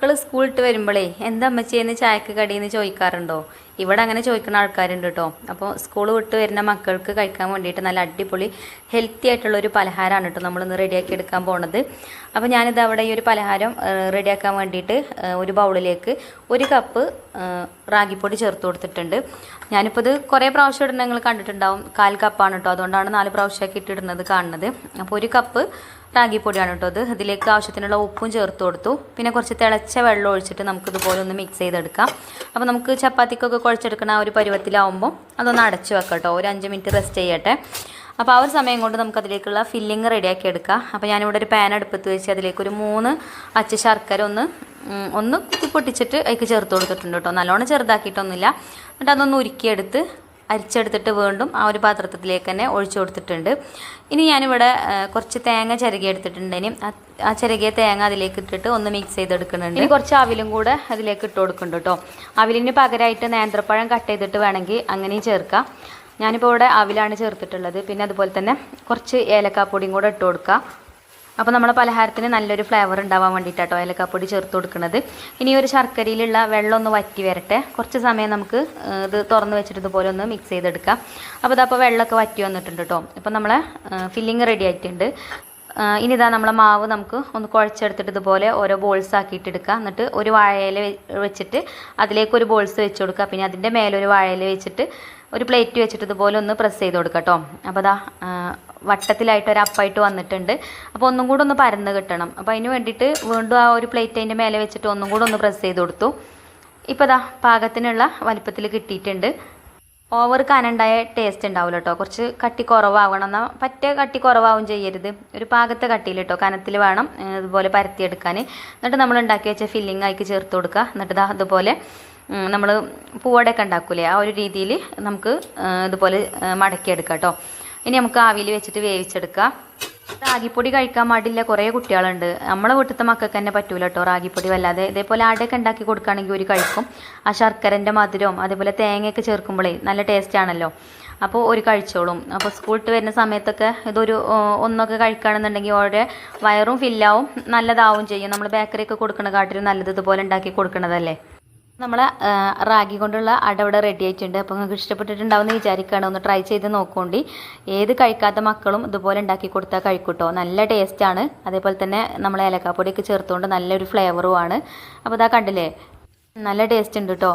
മക്കൾ സ്കൂളിട്ട് വരുമ്പോഴേ എന്താ അമ്മച്ചിയെന്ന് ചായക്ക് കടിയെന്ന് ചോദിക്കാറുണ്ടോ? ഇവിടെ അങ്ങനെ ചോദിക്കുന്ന ആൾക്കാരുണ്ട് കേട്ടോ അപ്പോൾ സ്കൂൾ വിട്ട് വരുന്ന മക്കൾക്ക് കഴിക്കാൻ വേണ്ടിയിട്ട് നല്ല അടിപൊളി ഹെൽത്തി ആയിട്ടുള്ള ഒരു പലഹാരമാണ് കേട്ടോ നമ്മളിന്ന് റെഡിയാക്കി എടുക്കാൻ പോണത്. അപ്പോൾ ഞാനിത് അവിടെ ഈ ഒരു പലഹാരം റെഡിയാക്കാൻ വേണ്ടിയിട്ട് ഒരു ബൗളിലേക്ക് ഒരു കപ്പ് റാഗിപ്പൊടി ചേർത്ത് കൊടുത്തിട്ടുണ്ട്. ഞാനിപ്പോൾ ഇത് കുറേ പ്രാവശ്യം ഇടുന്ന നിങ്ങൾ കണ്ടിട്ടുണ്ടാവും കാൽ കപ്പാണ് കേട്ടോ അതുകൊണ്ടാണ് നാല് പ്രാവശ്യമൊക്കെ ഇട്ടിടുന്നത് കാണുന്നത്. അപ്പോൾ ഒരു കപ്പ് റാഗിപ്പൊടിയാണ് കേട്ടോ അത്. ഇതിലേക്ക് ആവശ്യത്തിനുള്ള ഉപ്പും ചേർത്ത് കൊടുത്തു. പിന്നെ കുറച്ച് തിളച്ച വെള്ളം ഒഴിച്ചിട്ട് നമുക്ക് ഇതുപോലെ ഒന്ന് മിക്സ് ചെയ്തെടുക്കാം. അപ്പോൾ നമുക്ക് ചപ്പാത്തിക്കൊക്കെ കുഴച്ചെടുക്കണ ആ ഒരു പരുവത്തിലാവുമ്പോൾ അതൊന്ന് അടച്ചു വെക്കാം കേട്ടോ. ഒരു അഞ്ച് മിനിറ്റ് റെസ്റ്റ് ചെയ്യട്ടെ. അപ്പോൾ ആ ഒരു സമയം കൊണ്ട് നമുക്ക് അതിലേക്കുള്ള ഫില്ലിങ് റെഡിയാക്കി എടുക്കാം. അപ്പോൾ ഞാനിവിടെ ഒരു പാൻ അടുപ്പത്ത് വെച്ച് അതിലേക്ക് ഒരു മൂന്ന് അച്ച ശർക്കര ഒന്ന് ഒന്ന് കുത്തി പൊട്ടിച്ചിട്ട് അതിലേക്ക് ചേർത്ത് കൊടുത്തിട്ടുണ്ട് കേട്ടോ. നല്ലോണം ചെറുതാക്കിയിട്ടൊന്നുമില്ല. എന്നിട്ട് അതൊന്ന് ഉരുക്കിയെടുത്ത് അരിച്ചെടുത്തിട്ട് വീണ്ടും ആ ഒരു പാത്രത്തിലേക്ക് തന്നെ ഒഴിച്ചു കൊടുത്തിട്ടുണ്ട്. ഇനി ഞാനിവിടെ കുറച്ച് തേങ്ങ ചിരകി എടുത്തിട്ടുണ്ട്. ഇനി ആ- ആ ചിരകിയ തേങ്ങ അതിലേക്ക് ഇട്ടിട്ട് ഒന്ന് മിക്സ് ചെയ്തെടുക്കുന്നുണ്ട്. ഇനി കുറച്ച് അവിലും കൂടെ അതിലേക്ക് ഇട്ട് കൊടുക്കുന്നുണ്ട് കേട്ടോ. അവിലിന് പകരമായിട്ട് നേന്ത്രപ്പഴം കട്ട് ചെയ്തിട്ട് വേണമെങ്കിൽ അങ്ങനെയും ചേർക്കാം. ഞാനിപ്പോൾ ഇവിടെ അവിലാണ് ചേർത്തിട്ടുള്ളത്. പിന്നെ അതുപോലെ തന്നെ കുറച്ച് ഏലക്കാപ്പൊടിയും കൂടെ ഇട്ട് കൊടുക്കുക അപ്പോൾ നമ്മുടെ പലഹാരത്തിന് നല്ലൊരു ഫ്ലേവർ ഉണ്ടാവാൻ വേണ്ടിയിട്ടാട്ടോ ഏലക്കാപ്പൊടി ചേർത്ത് കൊടുക്കുന്നത് ഇനി ഒരു ശർക്കരയിലുള്ള വെള്ളം ഒന്ന് വറ്റി വരട്ടെ. കുറച്ച് സമയം നമുക്ക് ഇത് തുറന്ന് വെച്ചിട്ട് ഇതുപോലെ ഒന്ന് മിക്സ് ചെയ്തെടുക്കാം. അപ്പോൾ ഇതപ്പോൾ വെള്ളമൊക്കെ വറ്റി വന്നിട്ടുണ്ട് കേട്ടോ ഇപ്പോൾ നമ്മളെ ഫില്ലിങ് റെഡി ആയിട്ടുണ്ട്. ഇനി ഇതാ നമ്മളെ മാവ് നമുക്ക് ഒന്ന് കുഴച്ചെടുത്തിട്ട് ഇതുപോലെ ഓരോ ബോൾസ് ആക്കിയിട്ട് എടുക്കുക എന്നിട്ട് ഒരു വാഴയില വെച്ചിട്ട് അതിലേക്ക് ഒരു ബോൾസ് വെച്ച് കൊടുക്കുക പിന്നെ അതിന്റെ മേലൊരു വാഴയില വെച്ചിട്ട് ഒരു പ്ലേറ്റ് വെച്ചിട്ട് ഇതുപോലെ ഒന്ന് പ്രസ് ചെയ്ത് കൊടുക്കുക കേട്ടോ അപ്പോൾ അതാ വട്ടത്തിലായിട്ട് ഒരു അപ്പായിട്ട് വന്നിട്ടുണ്ട്. അപ്പോൾ ഒന്നും കൂടെ ഒന്ന് പരന്ന് കിട്ടണം. അപ്പോൾ അതിന് വേണ്ടിയിട്ട് വീണ്ടും ആ ഒരു പ്ലേറ്റ് അതിന്റെ മേലെ വെച്ചിട്ട് ഒന്നും കൂടെ ഒന്ന് പ്രസ് ചെയ്ത് കൊടുത്തു. ഇപ്പോൾ ദാ പാകത്തിനുള്ള വലിപ്പത്തിൽ കിട്ടിയിട്ടുണ്ട്. ഓവർ കനണ്ടായ ടേസ്റ്റ് ഉണ്ടാവില്ല കേട്ടോ കുറച്ച് കട്ടി കുറവാവണം എന്നാൽ പറ്റ കട്ടി കുറവാവും ചെയ്യരുത്. ഒരു പാകത്തെ കട്ടിയിൽ കേട്ടോ കനത്തിൽ വേണം ഇതുപോലെ പരത്തിയെടുക്കാൻ എന്നിട്ട് നമ്മൾ ഉണ്ടാക്കി വെച്ച ഫില്ലിംഗ് ആയിക്ക് ചേർത്ത് കൊടുക്കുക. എന്നിട്ട് ഇതാ അതുപോലെ നമ്മൾ പൂവടയൊക്കെ ഉണ്ടാക്കൂലേ? ആ ഒരു രീതിയിൽ നമുക്ക് ഇതുപോലെ മടക്കിയെടുക്കാം കേട്ടോ ഇനി നമുക്ക് ആവിയിൽ വെച്ചിട്ട് വേവിച്ചെടുക്കാം. റാഗിപ്പൊടി കഴിക്കാൻ പാടില്ല. കുറേ കുട്ടികളുണ്ട്. നമ്മളെ വീട്ടിലത്തെ മക്കൾക്ക് തന്നെ പറ്റൂല കേട്ടോ റാഗിപ്പൊടി വല്ലാതെ. ഇതേപോലെ ആടെയൊക്കെ ഉണ്ടാക്കി കൊടുക്കുകയാണെങ്കിൽ ഒരു കഴിക്കും. ആ ശർക്കരന്റെ മധുരവും അതേപോലെ തേങ്ങയൊക്കെ ചേർക്കുമ്പോഴേ നല്ല ടേസ്റ്റ് ആണല്ലോ. അപ്പോൾ ഒരു കഴിച്ചോളും. അപ്പോൾ സ്കൂളിട്ട് വരുന്ന സമയത്തൊക്കെ ഇതൊരു ഒന്നൊക്കെ കഴിക്കുകയാണെന്നുണ്ടെങ്കിൽ ഓരോ വയറും ഫില്ലാവും നല്ലതാവും ചെയ്യും. നമ്മൾ ബേക്കറിയൊക്കെ കൊടുക്കണ കാട്ടിലും നല്ലത് ഇതുപോലെ ഉണ്ടാക്കി കൊടുക്കണതല്ലേ? നമ്മളെ റാഗി കൊണ്ടുള്ള അട ഇവിടെ റെഡി ആയിട്ടുണ്ട്. അപ്പോൾ നിങ്ങൾക്ക് ഇഷ്ടപ്പെട്ടിട്ടുണ്ടാവുമെന്ന് വിചാരിക്കുകയാണ്. ഒന്ന് ട്രൈ ചെയ്ത് നോക്കുകൊണ്ടി ഏത് കഴിക്കാത്ത മക്കളും ഇതുപോലെ ഉണ്ടാക്കി കൊടുത്താൽ കഴിക്കൂട്ടോ. നല്ല ടേസ്റ്റാണ് അതേപോലെ തന്നെ നമ്മൾ ഏലക്കാപ്പൊടിയൊക്കെ ചേർത്തുകൊണ്ട് നല്ലൊരു ഫ്ലേവറുമാണ് അപ്പോൾ ഇതാ കണ്ടില്ലേ? നല്ല ടേസ്റ്റ് ഉണ്ട് കേട്ടോ